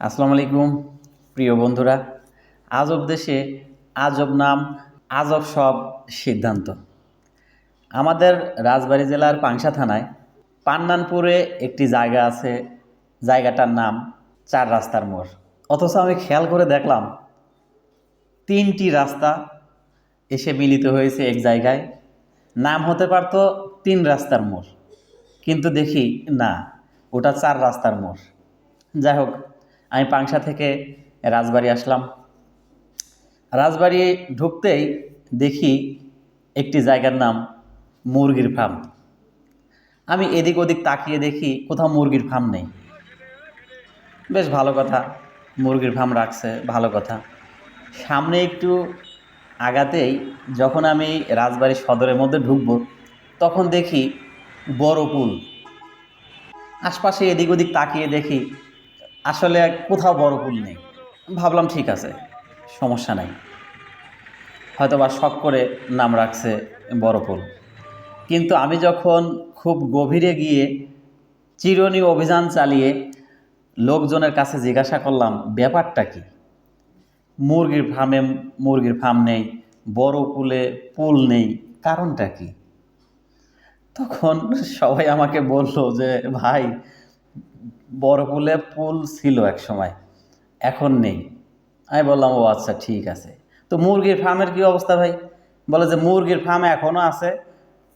আসসালামু আলাইকুম, প্রিয় বন্ধুরা। আজব দেশে আজব নাম, আজব সব সিদ্ধান্ত। আমাদের রাজবাড়ী জেলার পাংশা থানায় পান্নানপুরে একটি জায়গা আছে, জায়গাটার নাম চার রাস্তার মোড়। অথচ আমি খেয়াল করে দেখলাম, তিনটি রাস্তা এসে মিলিত হয়েছে এক জায়গায়। নাম হতে পারতো তিন রাস্তার মোড়, কিন্তু দেখি না, ওটা চার রাস্তার মোড়। যাই হোক আমি পাংশা থেকে রাজবাড়ি আসলাম। রাজবাড়ি ঢুকতেই দেখি একটি জায়গার নাম মুরগির ফার্ম আমি এদিক ওদিক তাকিয়ে দেখি কোথাও মুরগির ফার্ম নেই। বেশ ভালো কথা, মুরগির ফার্ম রাখছে, ভালো কথা। সামনে একটু আগাতেই যখন আমি রাজবাড়ি সদরের মধ্যে ঢুকবো, তখন দেখি বড় পুল। আশপাশে এদিক ওদিক তাকিয়ে দেখি আসলে কোথাও বড় পুল নেই। ভাবলাম ঠিক আছে, সমস্যা নাই। হয়তো বা শখ করে নাম রাখছে বড় পুল কিন্তু আমি যখন খুব গভীরে গিয়ে চিরনি অভিযান চালিয়ে লোকজনের কাছে জিজ্ঞাসা করলাম, ব্যাপারটা কি? মুরগির ফার্মে মুরগির ফার্ম নেই, বড় পুলে পুল নেই, কারণটা কি? তখন সবাই আমাকে বলল যে, ভাই বড় পুলে পুল ছিল এক সময়। এখন নেই। আমি বললাম, ও আচ্ছা ঠিক আছে। তো মুরগির ফার্মের কি অবস্থা ভাই? বলে যে মুরগির ফার্ম এখনও আছে,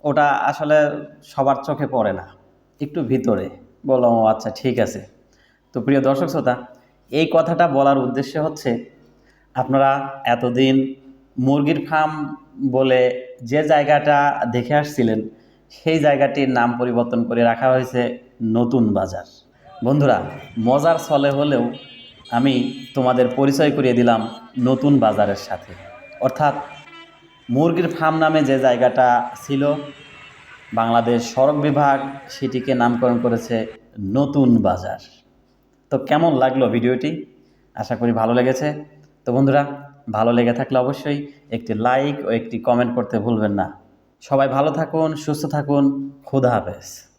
ওটা আসলে সবার চোখে পড়ে না, একটু ভিতরে। বললাম, ও আচ্ছা ঠিক আছে। তো প্রিয় দর্শক শ্রোতা, এই কথাটা বলার উদ্দেশ্য হচ্ছে, আপনারা এতদিন মুরগির ফার্ম বলে যে জায়গাটা দেখে আসছিলেন, সেই জায়গাটির নাম পরিবর্তন করে রাখা হয়েছে নতুন বাজার। বন্ধুরা, মজার ছলে হলেও আমি তোমাদের পরিচয় করিয়ে দিলাম নতুন বাজারের সাথে। অর্থাৎ মুরগির ফার্ম নামে যে জায়গাটা ছিল, বাংলাদেশ সড়ক বিভাগ, সেটিকে নামকরণ করেছে নতুন বাজার। তো কেমন লাগল ভিডিওটি? আশা করি ভালো লেগেছে। তো বন্ধুরা, ভালো লেগে থাকলে অবশ্যই একটি লাইক ও একটি কমেন্ট করতে ভুলবেন না। সবাই ভালো থাকুন, সুস্থ থাকুন, খুদা হাফেজ।